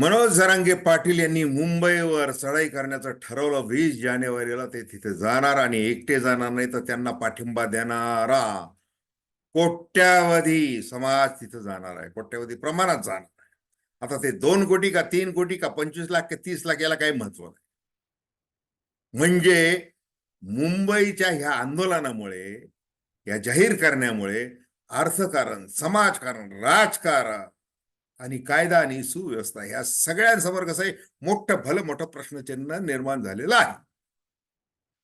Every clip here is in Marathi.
मनोज जरांगे पाटील यांनी मुंबईवर चढाई करण्याचं ठरवलं. वीस जानेवारीला ते तिथे जाणार आणि एकटे जाणार नाही तर त्यांना पाठिंबा देणारा कोट्यावधी समाज तिथे जाणार आहे. कोट्यावधी प्रमाणात जाणार आहे. आता ते दोन कोटी का तीन कोटी का पंचवीस लाख का तीस लाख याला काही महत्त्व नाही. म्हणजे मुंबईच्या ह्या आंदोलनामुळे या जाहीर करण्यामुळे अर्थकारण समाजकारण राजकारण आणि कायदा आणि सुव्यवस्था ह्या सगळ्यांसमोर कसं आहे मोठं भलं मोठं प्रश्नचिन्ह निर्माण झालेलं आहे.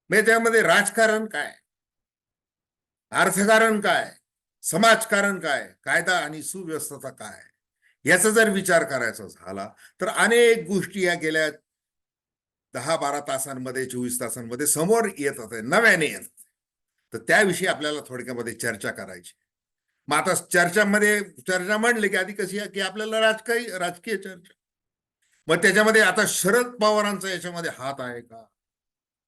म्हणजे त्यामध्ये राजकारण काय? अर्थकारण काय? समाजकारण काय? कायदा आणि सुव्यवस्था काय? याचा जर विचार करायचा झाला तर अनेक गोष्टी या गेल्या दहा बारा तासांमध्ये चोवीस तासांमध्ये समोर येत येतात नव्याने येत तर त्याविषयी आपल्याला थोडक्यामध्ये चर्चा करायची. मग आता चर्चामध्ये चर्चा मांडली की आधी कशी आहे की आपल्याला राजकीय राजकीय चर्चा. मग त्याच्यामध्ये आता शरद पवारांचा याच्यामध्ये हात आहे का?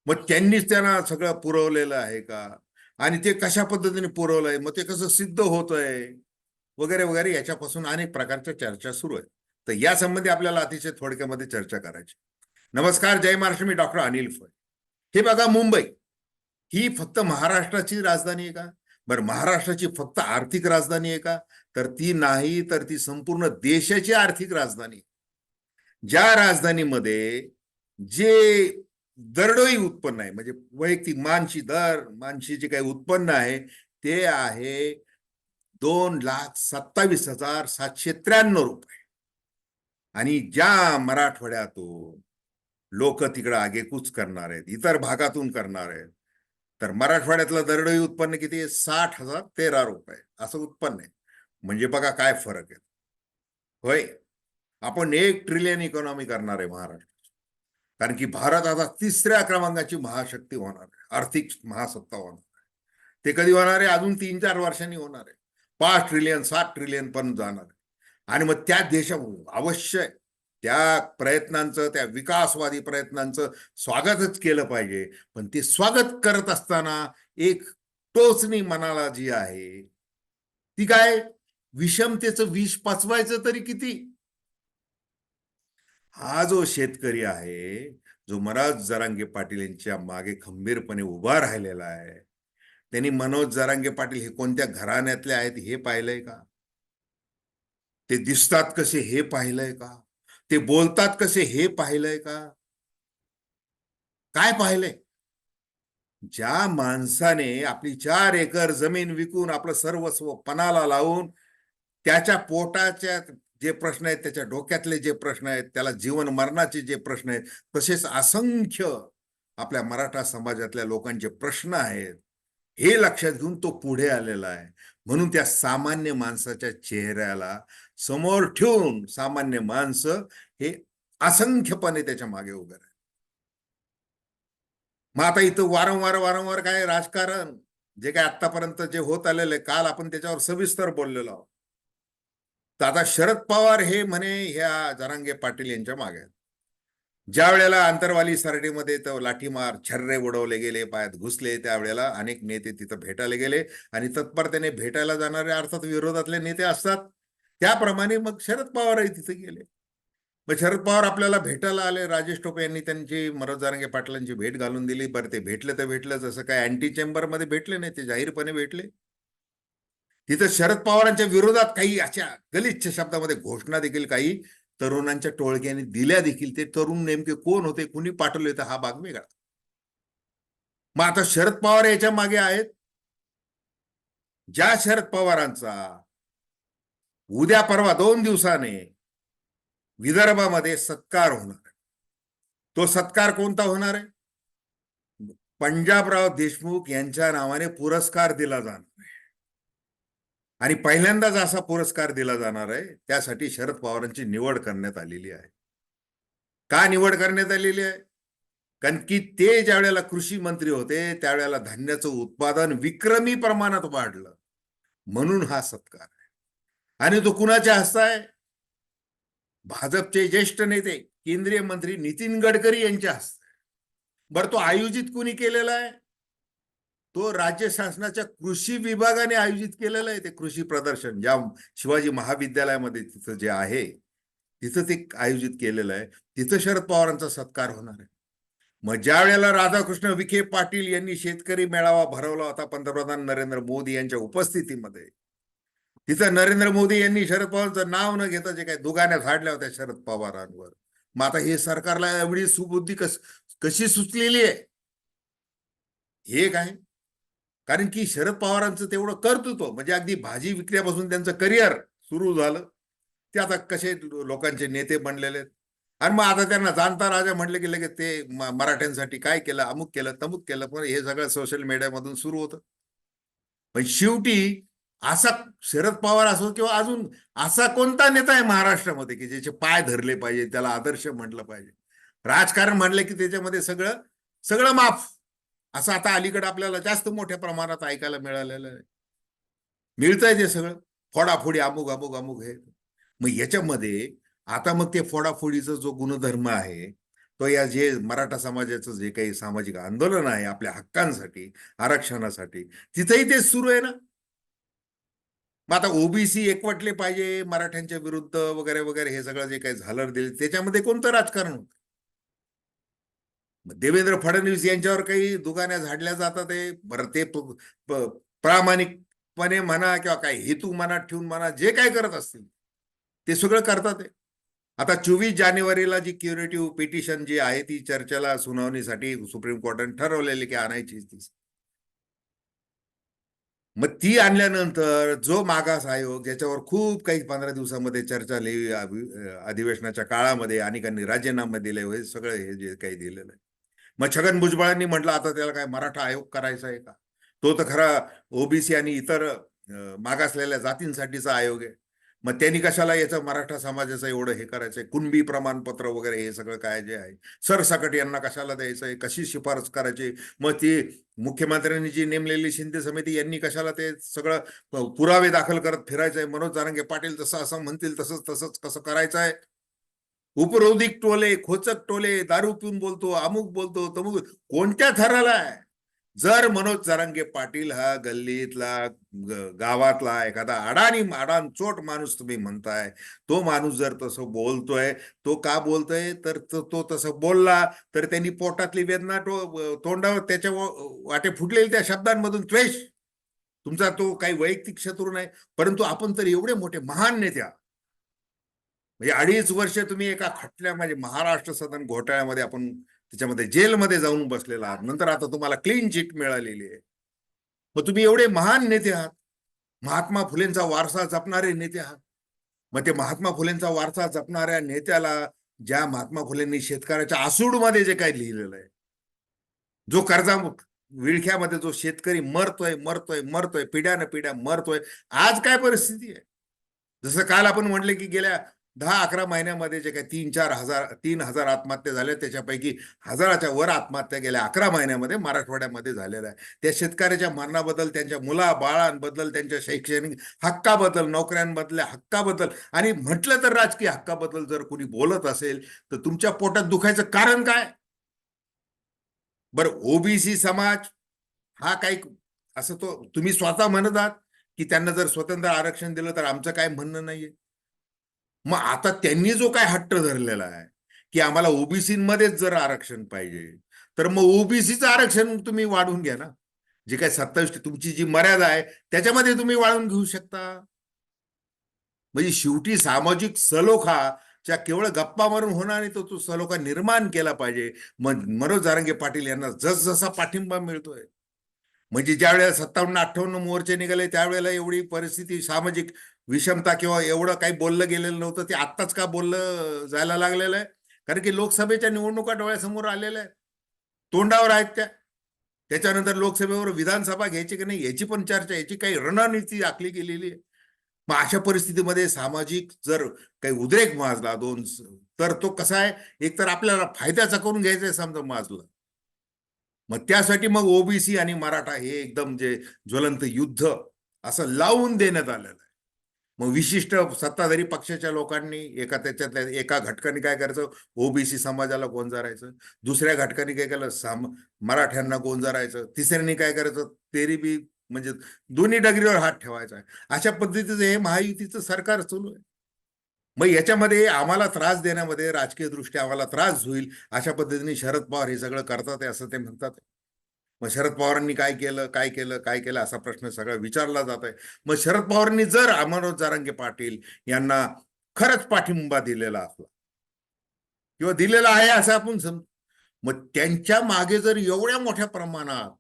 मग त्यांनीच त्यांना सगळं पुरवलेलं आहे का? आणि ते कशा पद्धतीने पुरवलंय? मग ते कसं सिद्ध होत आहे वगैरे वगैरे याच्यापासून अनेक प्रकारच्या चर्चा सुरू आहेत. तर या संबंधी आपल्याला अतिशय थोडक्यामध्ये चर्चा करायची. नमस्कार जय महाराष्ट्र मी डॉक्टर अनिल फळ. हे बघा मुंबई ही फक्त महाराष्ट्राची राजधानी आहे का? बरं महाराष्ट्राची फक्त आर्थिक राजधानी आहे का? तर ती नाही तर ती संपूर्ण देशाची आर्थिक राजधानी. ज्या राजधानीमध्ये जे दरडोई उत्पन्न आहे म्हणजे वैयक्तिक मानशी दर मानशी जे काही उत्पन्न आहे ते आहे दोन लाख सत्तावीस हजार सातशे त्र्याण्णव रुपये. आणि ज्या मराठवाड्यातून लोक तिकडं आगेकूच करणार आहेत इतर भागातून करणार आहेत तर मराठवाड्यातलं दरडोई उत्पन्न किती आहे? साठ हजार तेरा रुपये. असं उत्पन्न आहे. म्हणजे बघा काय फरक आहे. होय? आपण एक ट्रिलियन इकॉनॉमी करणार आहे महाराष्ट्र. कारण की भारत आता तिसऱ्या क्रमांकाची महाशक्ती होणार आहे. आर्थिक महासत्ता होणार आहे. ते कधी होणार आहे? अजून तीन चार वर्षांनी होणार आहे. पाच ट्रिलियन सात ट्रिलियन पण जाणार आहे. आणि मग त्या देशामध्ये अवश्य त्या प्रयत्नांचं त्या विकासवादी प्रयत्नांचं स्वागतच केलं पाहिजे. पण ते स्वागत करत असताना एक टोचणी मनाला जी आहे ती काय? विषमतेचं विष पाचवायचं तरी किती? हा जो शेतकरी आहे जो मनोज जरांगे पाटील यांच्या मागे खंबीरपणे उभा राहिलेला आहे त्यांनी मनोज जरांगे पाटील हे कोणत्या घराण्यातले आहेत हे पाहिलंय का? ते दिसतात कसे हे पाहिलंय का? ते बोलतात कसे हे पाहिलंय का? काय पाहिलंय? ज्या माणसाने आपली चार एकर जमीन विकून आपलं सर्वस्व पणाला लावून त्याच्या पोटाच्या जे प्रश्न आहेत त्याच्या डोक्यातले जे प्रश्न आहेत त्याला जीवन मरणाचे जे प्रश्न आहेत तसेच असंख्य आपल्या मराठा समाजातल्या लोकांचे प्रश्न आहेत हे लक्षात घेऊन तो पुढे आलेला आहे. म्हणून त्या सामान्य माणसाच्या चेहऱ्याला समोर ठेवून सामान्य माणसं हे असंख्यपणे त्याच्यामागे उभे राहिले. मग आता इथं वारंवार वारंवार काय राजकारण जे काय आतापर्यंत जे होत आलेलं आहे काल आपण त्याच्यावर सविस्तर बोललेलो आहोत. तर आता शरद पवार हे म्हणे ह्या जरांगे पाटील यांच्या मागे आहेत. ज्या वेळेला आंतरवाली सरडीमध्ये तर लाठीमार छर्रे उडवले गेले पायात घुसले त्यावेळेला अनेक नेते तिथं भेटायला गेले आणि तत्परतेने भेटायला जाणारे अर्थात विरोधातले नेते असतात. त्याप्रमाणे मग शरद पवारही तिथे गेले. मग शरद पवार आपल्याला भेटायला आले. राजेश टोपे यांनी त्यांची मनोज जारंगे पाटलांची भेट घालून दिली. बरं ते भेटले तर भेटलं जसं काय अँटी चेंबरमध्ये भेटले नाही ते जाहीरपणे भेटले. तिथं शरद पवारांच्या विरोधात काही अशा गलिच्छ शब्दामध्ये घोषणा देखील काही तरुणांच्या टोळक्याने दिल्या देखील ते तरुण नेमके कोण होते कुणी पाठवले होते हा भाग वेगळा. मग आता शरद पवार याच्या मागे आहेत. ज्या शरद पवारांचा उद्या परवा दोन दिवसाने विदर्भामध्ये सत्कार होणार तो सत्कार कोणता होणार आहे? पंजाबराव देशमुख यांच्या नावाने पुरस्कार दिला जाणार. आणि पहिल्यांदाच असा पुरस्कार दिला जाणार आहे त्यासाठी शरद पवारांची निवड करण्यात आलेली आहे. का निवड करण्यात आलेली आहे? कारण की ते ज्या वेळेला कृषी मंत्री होते त्यावेळेला धान्याचं उत्पादन विक्रमी प्रमाणात वाढलं. म्हणून हा सत्कार आहे. आणि तो कुणाच्या हस्ता आहे? भाजपचे ज्येष्ठ नेते केंद्रीय मंत्री नितीन गडकरी यांच्या हस्ते. बरं तो आयोजित कुणी केलेला आहे? तो राज्य शासनाच्या कृषी विभागाने आयोजित केलेलं आहे ते कृषी प्रदर्शन. ज्या शिवाजी महाविद्यालयामध्ये तिथं जे आहे तिथं ते आयोजित केलेलं आहे. तिथं शरद पवारांचा सत्कार होणार आहे. मग ज्या वेळेला राधाकृष्ण विखे पाटील यांनी शेतकरी मेळावा भरवला होता पंतप्रधान नरेंद्र मोदी यांच्या उपस्थितीमध्ये तिथं नरेंद्र मोदी यांनी शरद पवारांचं नाव न घेता जे काही दुगाण्या झाडल्या होत्या शरद पवारांवर. मग आता हे सरकारला एवढी सुबुद्धी कस कशी सुचलेली आहे? हे काय? कारण की शरद पवारांचं तेवढं कर्तृत्व म्हणजे अगदी भाजी विक्र्यापासून त्यांचं करिअर सुरू झालं. ते आता कसे लोकांचे नेते बनलेले आहेत. आणि मग आता त्यांना जाणता राजा म्हटलं की लगेच ते मराठ्यांसाठी काय केलं अमुक केलं तमुक केलं पण हे सगळं सोशल मीडियामधून सुरू होतं. पण शेवटी असा शरद पवार असो किंवा अजून असा कोणता नेता आहे महाराष्ट्रामध्ये की ज्याचे पाय धरले पाहिजे त्याला आदर्श म्हटलं पाहिजे. राजकारण म्हणलं की त्याच्यामध्ये सगळं सगळं माफ. असं आता अलीकडे आपल्याला जास्त मोठ्या प्रमाणात ऐकायला मिळालेलं आहे मिळतंय ते सगळं. फोडाफोडी अमुक अमुक अमुक हे. मग याच्यामध्ये आता मग ते फोडाफोडीचा जो गुणधर्म आहे तो या जे मराठा समाजाचं जे काही सामाजिक आंदोलन आहे आपल्या हक्कांसाठी आरक्षणासाठी तिथेही तेच सुरू आहे ना? मग आता ओबीसी एकवटले पाहिजे मराठ्यांच्या विरुद्ध वगैरे वगैरे हे सगळं जे काही झालं दिले त्याच्यामध्ये कोणतं राजकारण होतं? देवेंद्र फडणवीस यांच्यावर काही दुकान्या झाडल्या जातात आहे बरं ते प्रामाणिकपणे म्हणा किंवा काही हेतू मनात ठेवून म्हणा जे काय करत असतील ते सगळं करतात ते आता चोवीस जानेवारीला जी क्युरेटिव्ह पिटिशन जी आहे ती चर्चेला सुनावणीसाठी सुप्रीम कोर्टाने ठरवलेली की आणायची ती. मग ती आणल्यानंतर जो मागास आयोग ज्याच्यावर खूप काही पंधरा दिवसामध्ये चर्चा लिहिली अधिवेशनाच्या काळामध्ये अनेकांनी राजीनामे दिले हे सगळं हे जे काही दिलेलं आहे. मग छगन भुजबळांनी म्हटलं आता त्याला काय मराठा आयोग करायचा आहे का? तो तर खरा ओबीसी आणि इतर मागासलेल्या जातींसाठीचा आयोग आहे. मग त्यांनी कशाला याचं मराठा समाजाचं एवढं हे करायचंय कुणबी प्रमाणपत्र वगैरे हे सगळं काय जे आहे? सरसकट यांना कशाला द्यायचंय कशी शिफारस करायची? मग ती मुख्यमंत्र्यांनी जी नेमलेली शिंदे समिती यांनी कशाला ते सगळं पुरावे दाखल करत फिरायचंय मनोज जारंगे पाटील तसं असं म्हणतील तसंच तसंच कसं करायचं आहे? उपरोधिक टोले खोचक टोले दारू पिऊन बोलतो अमुक बोलतो तमुक कोणत्या थराला आहे? जर मनोज जरांगे पाटील हा गल्लीतला गावातला एखादा अडाणी अडाण चोट माणूस तुम्ही म्हणताय तो माणूस जर तसं बोलतोय तो का बोलतोय? तर तो तसं बोलला तर त्यांनी पोटातली वेदना तो तोंडावर त्याच्या वाटे फुटलेले त्या शब्दांमधून द्वेष. तुमचा तो काही वैयक्तिक शत्रू नाही परंतु आपण तर एवढे मोठे महान नेत्या. म्हणजे अडीच वर्ष तुम्ही एका खटल्या म्हणजे महाराष्ट्र सदन घोटाळ्यामध्ये आपण त्याच्यामध्ये जेलमध्ये जाऊन बसलेला आहात. नंतर आता तुम्हाला क्लीन चिट मिळालेली आहे. मग तुम्ही एवढे महान नेते आहात. महात्मा फुलेंचा वारसा जपणारे नेते आहात. मग ते महात्मा फुलेंचा वारसा जपणाऱ्या नेत्याला ज्या महात्मा फुलेंनी शेतकऱ्याच्या आसूडमध्ये जे काही लिहिलेलं आहे जो कर्जा विळख्यामध्ये जो शेतकरी मरतोय मरतोय मरतोय पिढ्यानं पिढ्या मरतोय आज काय परिस्थिती आहे? जसं काल आपण म्हटले की गेल्या दहा अकरा महिन्यामध्ये जे काही तीन चार हजार तीन हजार आत्महत्या झाल्या त्याच्यापैकी हजाराच्या वर आत्महत्या गेल्या अकरा महिन्यामध्ये मराठवाड्यामध्ये झालेल्या आहे त्या शेतकऱ्याच्या मरणाबद्दल त्यांच्या मुला बाळांबद्दल त्यांच्या शैक्षणिक हक्काबद्दल नोकऱ्यांमधल्या हक्काबद्दल आणि म्हटलं तर राजकीय हक्काबद्दल जर कोणी बोलत असेल तर तुमच्या पोटात दुखायचं कारण काय? बरं ओबीसी समाज हा काही असं तो तुम्ही स्वतः म्हणत आहात की त्यांना जर स्वतंत्र आरक्षण दिलं तर आमचं काय म्हणणं नाहीये? मग आता त्यांनी जो काय हट्ट धरलेला आहे की आम्हाला ओबीसीमध्येच जर आरक्षण पाहिजे तर मग ओबीसीचं आरक्षण तुम्ही वाढवून घ्या ना. जे काय सत्तावीस तुमची जी मर्यादा आहे त्याच्यामध्ये तुम्ही वाढवून घेऊ शकता. म्हणजे शेवटी सामाजिक सलोखाच्या केवळ गप्पा मारून होणार नाही तो तो सलोखा निर्माण केला पाहिजे. मग मनोज जारंगे पाटील यांना जसजसा पाठिंबा मिळतोय. म्हणजे ज्या वेळेला सत्तावन्न अठ्ठावन्न मोर्चे निघाले त्यावेळेला एवढी परिस्थिती सामाजिक विषमता किंवा एवढं काही बोललं गेलेलं नव्हतं. ते आत्ताच का बोललं जायला लागलेलं आहे? कारण की लोकसभेच्या निवडणुका डोळ्यासमोर आलेल्या आहेत. तोंडावर आहेत त्या. त्याच्यानंतर लोकसभेवर विधानसभा घ्यायची की नाही याची पण चर्चा याची काही रणनीती आखली गेलेली आहे. मग अशा परिस्थितीमध्ये सामाजिक जर काही उद्रेक माजला दोन तर तो कसा आहे? एक तर आपल्याला फायद्याचा करून घ्यायचा आहे समजा माजला. मग त्यासाठी मग ओबीसी आणि मराठा हे एकदम जे ज्वलंत युद्ध असं लावून देण्यात आलेलं आहे. मग विशिष्ट सत्ताधारी पक्षाच्या लोकांनी एका त्याच्यातल्या एका घटकाने काय करायचं? ओबीसी समाजाला कोण जरायचं दुसऱ्या घटकाने काय केलं? साम मराठ्यांना जरायचं तिसऱ्यांनी काय करायचं? तेरी बी म्हणजे दोन्ही डगरीवर हात ठेवायचा आहे. अशा पद्धतीचं हे महायुतीचं सरकार चालू आहे. मग याच्यामध्ये आम्हाला त्रास देण्यामध्ये राजकीय दृष्ट्या आम्हाला त्रास होईल अशा पद्धतीने शरद पवार हे सगळं करतात असं ते म्हणतात मग शरद पवारांनी काय केलं काय केलं काय केलं असा प्रश्न सगळा विचारला जात आहे मग शरद पवारांनी जर अमरनाथ जारांगे पाटील यांना खरंच पाठिंबा दिलेला असला किंवा दिलेला आहे असं आपण सम मग त्यांच्या मागे जर एवढ्या मोठ्या प्रमाणात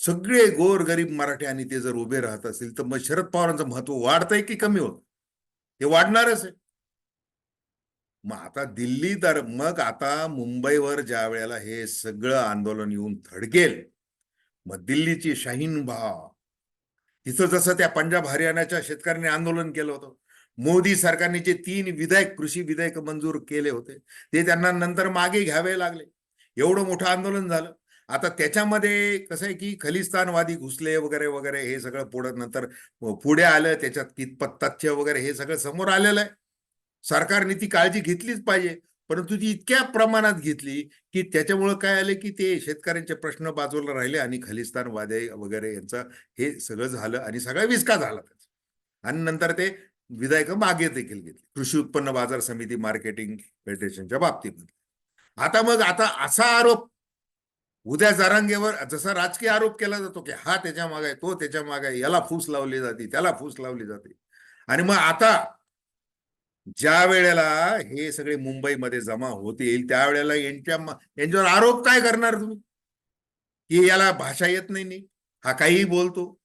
सगळे गोर गरीब मराठी आणि ते जर उभे राहत असतील तर मग शरद पवारांचं महत्त्व वाढतंय की कमी होत? ते वाढणारच आहे. मग आता दिल्ली तर मग आता मुंबईवर ज्या वेळेला हे सगळं आंदोलन येऊन थडकेल मग दिल्लीची शाहीन भाव तिथं जसं त्या पंजाब हरियाणाच्या शेतकऱ्यांनी आंदोलन केलं होतं. मोदी सरकारने जे तीन विधायक कृषी विधेयक मंजूर केले होते ते त्यांना नंतर मागे घ्यावे लागले. एवढं मोठं आंदोलन झालं. आता त्याच्यामध्ये कसं आहे की खलिस्तानवादी घुसले वगैरे वगैरे हे सगळं पुढे नंतर पुढे आलं त्याच्यात कितपत तथ्य वगैरे हे सगळं समोर आलेलं आहे. सरकारने ती काळजी घेतलीच पाहिजे. परंतु ती इतक्या प्रमाणात घेतली की त्याच्यामुळं काय आले की ते शेतकऱ्यांचे प्रश्न बाजूला राहिले आणि खलिस्तानवादी वगैरे यांचं हे सगळं झालं आणि सगळा विस्का झाला त्याचा. आणि नंतर ते विधायक मागे देखील घेतली. कृषी उत्पन्न बाजार समिती मार्केटिंग फेडरेशनच्या बाबतीमध्ये. आता मग आता असा आरोप उद्या जारांगेवर जसा राजकीय आरोप केला जातो की हा त्याच्यामागे तो त्याच्यामागे याला फूस लावली जाते त्याला फूस लावली जाते. आणि मग आता ज्या वेळेला हे सगळे मुंबईमध्ये जमा होतील त्यावेळेला यांच्या यांच्यावर आरोप काय करणार तुम्ही? की याला भाषा येत नाही नी हा काहीही बोलतो.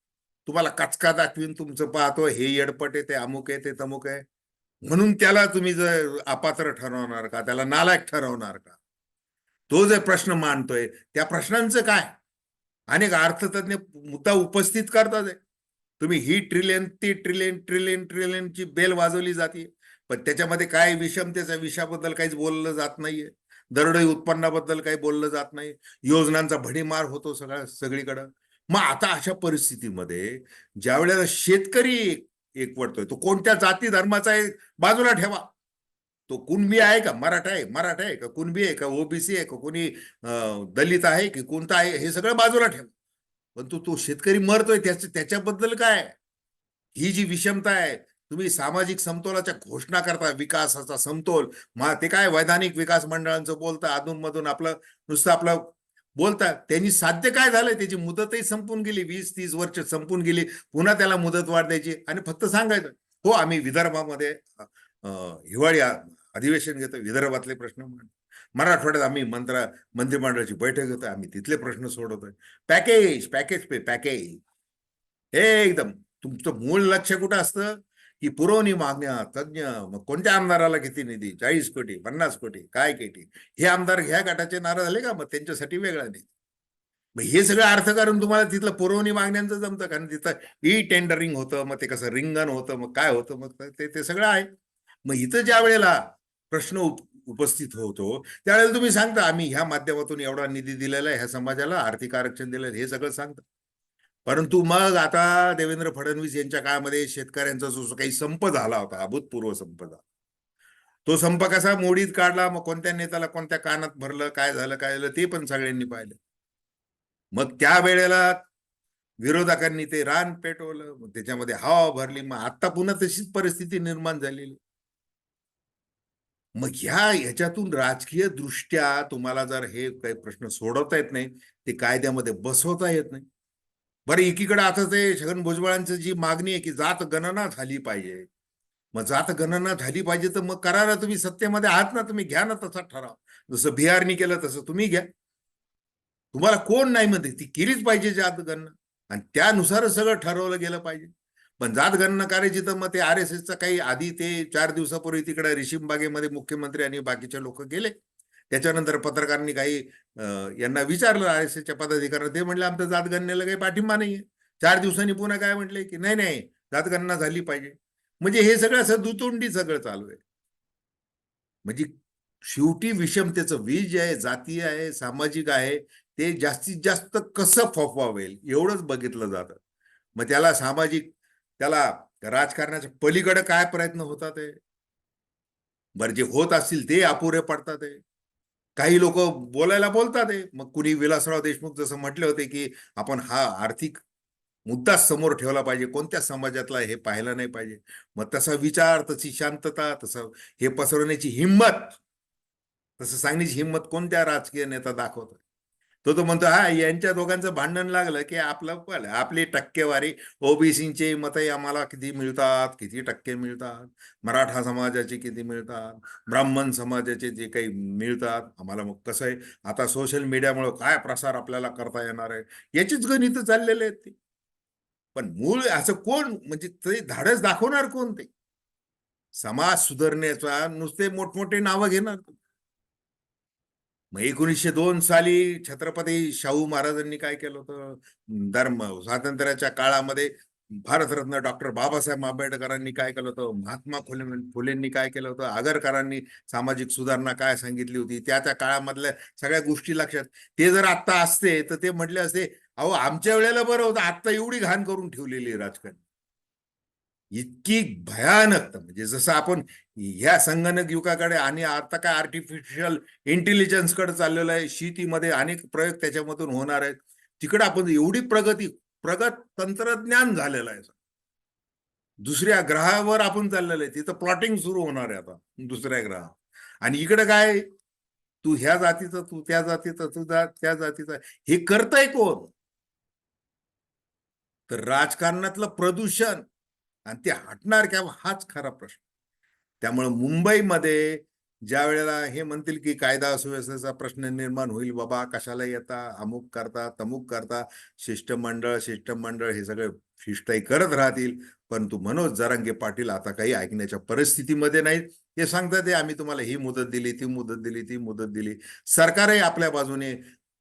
तुम्हाला कचका दाखवीन तुमचं पाहतो. हे येडपट आहे ते अमुक आहे ते तमुक आहे. म्हणून त्याला तुम्ही जर अपात्र ठरवणार का? त्याला नालायक ठरवणार का? तो जे प्रश्न मांडतोय त्या प्रश्नांचं काय? अनेक अर्थतज्ञ मुद्दा उपस्थित करतात. तुम्ही ही ट्रिलियन ती ट्रिलियन ट्रिलियन ट्रिलियनची बेल वाजवली जाते. पण त्याच्यामध्ये काय विषमतेच्या विषयाबद्दल काहीच बोललं जात नाहीये. दरडोई उत्पन्नाबद्दल काही बोललं जात नाही. योजनांचा भडीमार होतो सगळ्या सगळीकडं. मग आता अशा परिस्थितीमध्ये ज्या वेळेला शेतकरी एकवटतोय तो कोणत्या जाती धर्माचा आहे बाजूला ठेवा. तो कुणबी आहे का? मराठा आहे मराठा आहे का? कुणबी आहे का? ओबीसी आहे का? कोणी दलित आहे की कोणता आहे? हे सगळं बाजूला ठेवा. पण तो तो शेतकरी मरतोय त्याच त्याच्याबद्दल काय? ही जी विषमता आहे तुम्ही सामाजिक समतोलाच्या घोषणा करता विकासाचा समतोल. मा ते काय वैधानिक विकास मंडळांचं बोलता अधूनमधून आपलं नुसतं आपलं बोलतात त्यांनी साध्य काय झालंय? त्याची मुदतही संपून गेली. वीस तीस वर्ष संपून गेली. पुन्हा त्याला मुदत वाढ द्यायची आणि फक्त सांगायचं हो आम्ही विदर्भामध्ये हिवाळी अधिवेशन घेतो. विदर्भातले प्रश्न मराठवाड्यात आम्ही मंत्रा मंत्रिमंडळाची बैठक घेतो आम्ही तिथले प्रश्न सोडवतोय. Package package pay package. हे एकदम. तुमचं मूळ लक्ष कुठं असतं? की पुरवणी मागण्या तज्ञ मग कोणत्या आमदाराला किती निधी चाळीस कोटी पन्नास कोटी काय कोटी हे आमदार ह्या गटाचे नाराज झाले का मग त्यांच्यासाठी वेगळा निधी मग हे सगळं अर्थकारण तुम्हाला तिथलं पुरवणी मागण्यांचं जमतं कारण तिथं ई टेंडरिंग होतं मग ते कसं रिंगण होतं मग काय होतं मग ते ते सगळं आहे मग इथं ज्या वेळेला प्रश्न उप उपस्थित होतो त्यावेळेला तुम्ही सांगता आम्ही ह्या माध्यमातून एवढा निधी दिलेला आहे ह्या समाजाला आर्थिक आरक्षण दिलेलं हे सगळं सांगता परंतु मग आता देवेंद्र फडणवीस यांच्या काळामध्ये शेतकऱ्यांचा जो काही संप झाला होता अभूतपूर्व संप झाला. तो संप कसा मोडीत काढला मग कोणत्या नेत्याला कोणत्या कानात भरलं काय झालं काय झालं ते पण सगळ्यांनी पाहिलं. मग त्या वेळेला विरोधकांनी ते रान पेटवलं मग त्याच्यामध्ये हवा भरली मग आता पुन्हा तशीच परिस्थिती निर्माण झालेली. मग ह्या ह्याच्यातून राजकीय दृष्ट्या तुम्हाला जर हे काही प्रश्न सोडवता येत नाही ते कायद्यामध्ये बसवता येत नाही. बरं एकीकडे आता ते छगन भुजबळांची जी मागणी आहे की जात गणना झाली पाहिजे. मग जात गणना झाली पाहिजे तर मग करा ना तुम्ही सत्तेमध्ये आहात ना तुम्ही घ्या ना तसा ठराव. जसं बिहारनी केलं तसं तुम्ही घ्या. तुम्हाला कोण नाही म्हणते ती केलीच पाहिजे जात गणना. आणि त्यानुसारच सगळं ठरवलं गेलं पाहिजे. पण जात गणना करायची तर मग ते आर एस एसचं काही आधी ते चार दिवसापूर्वी तिकडे रेशीमबागेमध्ये मुख्यमंत्री आणि बाकीचे लोक गेले. त्याच्यानंतर पत्रकारांनी काही यांना विचारलं आर एस एसच्या पदाधिकाऱ्यांना. ते म्हणले आमचं जातगणनेला काही पाठिंबा नाहीये. चार दिवसांनी पुन्हा काय म्हटले की नाही नाही जातगणना झाली पाहिजे. म्हणजे हे सगळं असं दुतोंडी सगळं चालू आहे. म्हणजे शेवटी विषमतेचं वीज आहे जातीय आहे सामाजिक आहे ते जास्तीत जास्त कसं फफवावेल एवढंच बघितलं जातं. मग त्याला सामाजिक त्याला राजकारणाच्या पलीकडे काय प्रयत्न होतात आहे बरं जे होत असतील ते अपुरे पडतात आहे काही लोक बोलायला बोलतात आहे मग कुणी विलासराव देशमुख जसं म्हटले होते की आपण हा आर्थिक मुद्दा समोर ठेवला पाहिजे. कोणत्या समाजातला हे पाहायला नाही पाहिजे. मग तसा विचार तशी शांतता तसं हे पसरवण्याची हिंमत तसं सांगण्याची हिंमत कोणत्या राजकीय नेता दाखवतोय? तो तो म्हणतो हा यांच्या दोघांचं भांडण लागलं की आपलं आपली टक्केवारी ओबीसीचे मतही आम्हाला किती मिळतात किती टक्के मिळतात? मराठा समाजाचे किती मिळतात? ब्राह्मण समाजाचे जे काही मिळतात आम्हाला मग कसं आहे? आता सोशल मीडियामुळे काय प्रसार आपल्याला करता येणार आहे? याचीच गणित चाललेले आहेत ते. पण मूळ असं कोण? म्हणजे ते धाडस दाखवणार कोण ते? समाज सुधारण्याचा नुसते मोठमोठे नावं घेणार. मग एकोणीसशे दोन साली छत्रपती शाहू महाराजांनी काय केलं होतं? धर्म स्वातंत्र्याच्या काळामध्ये भारतरत्न डॉक्टर बाबासाहेब आंबेडकरांनी काय केलं होतं? महात्मा फुले फुलेंनी काय केलं होतं? आगरकरांनी सामाजिक सुधारणा काय सांगितली होती? त्या त्या काळामधल्या सगळ्या गोष्टी लक्षात. ते जर आत्ता असते तर ते म्हटले असते अहो आमच्या वेळेला बरं होतं. आत्ता एवढी घाण करून ठेवलेली आहे राजकारण. इतकी भयानक. म्हणजे जसं आपण ह्या संगणक युगाकडे आणि आता काय आर्टिफिशियल इंटेलिजन्सकडे चाललेलं आहे शेतीमध्ये अनेक प्रयोग त्याच्यामधून होणार आहेत. तिकडे आपण एवढी प्रगती प्रगत तंत्रज्ञान झालेलं आहे. दुसऱ्या ग्रहावर आपण चाललेलं आहे. तिथं प्लॉटिंग सुरू होणार आहे आता दुसऱ्या ग्रह आणि इकडे काय तू ह्या जातीचं तू त्या जातीचं तू त्या जातीचं. हे करताय कोण? तर राजकारणातलं प्रदूषण. आणि ते हटणार का? हाच खरा प्रश्न. त्यामुळे मुंबईमध्ये ज्या वेळेला हे म्हणतील की कायदा सुव्यवस्थेचा प्रश्न निर्माण होईल बाबा कशाला येता? अमुक करता तमुक करता? शिष्टमंडळ शिष्टमंडळ हे सगळे शिष्टाई करत राहतील. परंतु मनोज जरांगे पाटील आता काही ऐकण्याच्या परिस्थितीमध्ये नाहीत. ते सांगतात ते आम्ही तुम्हाला ही मुदत दिली ती मुदत दिली ती मुदत दिली. सरकारही आपल्या बाजूने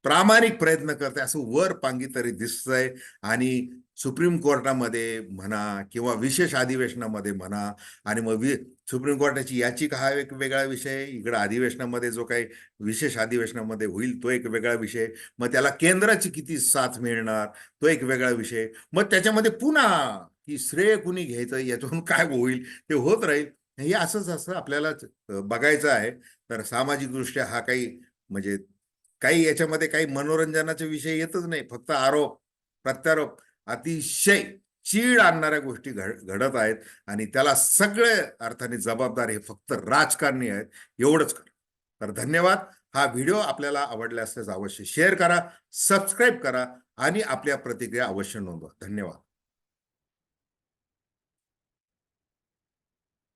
प्रामाणिक प्रयत्न करते असं वर पांगी तरी दिसतंय. आणि सुप्रीम कोर्टामध्ये म्हणा किंवा विशेष अधिवेशनामध्ये म्हणा आणि मग वि सुप्रीम कोर्टाची याचिका हा एक वेगळा विषय इकडं अधिवेशनामध्ये जो काही विशेष अधिवेशनामध्ये होईल तो एक वेगळा विषय मग त्याला केंद्राची किती साथ मिळणार तो एक वेगळा विषय मग त्याच्यामध्ये पुन्हा की श्रेय कुणी घ्यायचं याच्यातून काय होईल ते होत राहील. हे असंच असं आपल्याला बघायचं आहे. तर सामाजिकदृष्ट्या हा काही म्हणजे काही याच्यामध्ये काही मनोरंजनाचे विषय येतच नाही. फक्त आरोप प्रत्यारोप अतिशय चीड आणणाऱ्या गोष्टी घड घडत आहेत आणि त्याला सगळे अर्थाने जबाबदार हे फक्त राजकारणी आहेत. एवढंच कर तर धन्यवाद. हा व्हिडिओ आपल्याला आवडला असल्यास अवश्य शेअर करा सबस्क्राईब करा आणि आपल्या प्रतिक्रिया अवश्य नोंदवा. धन्यवाद.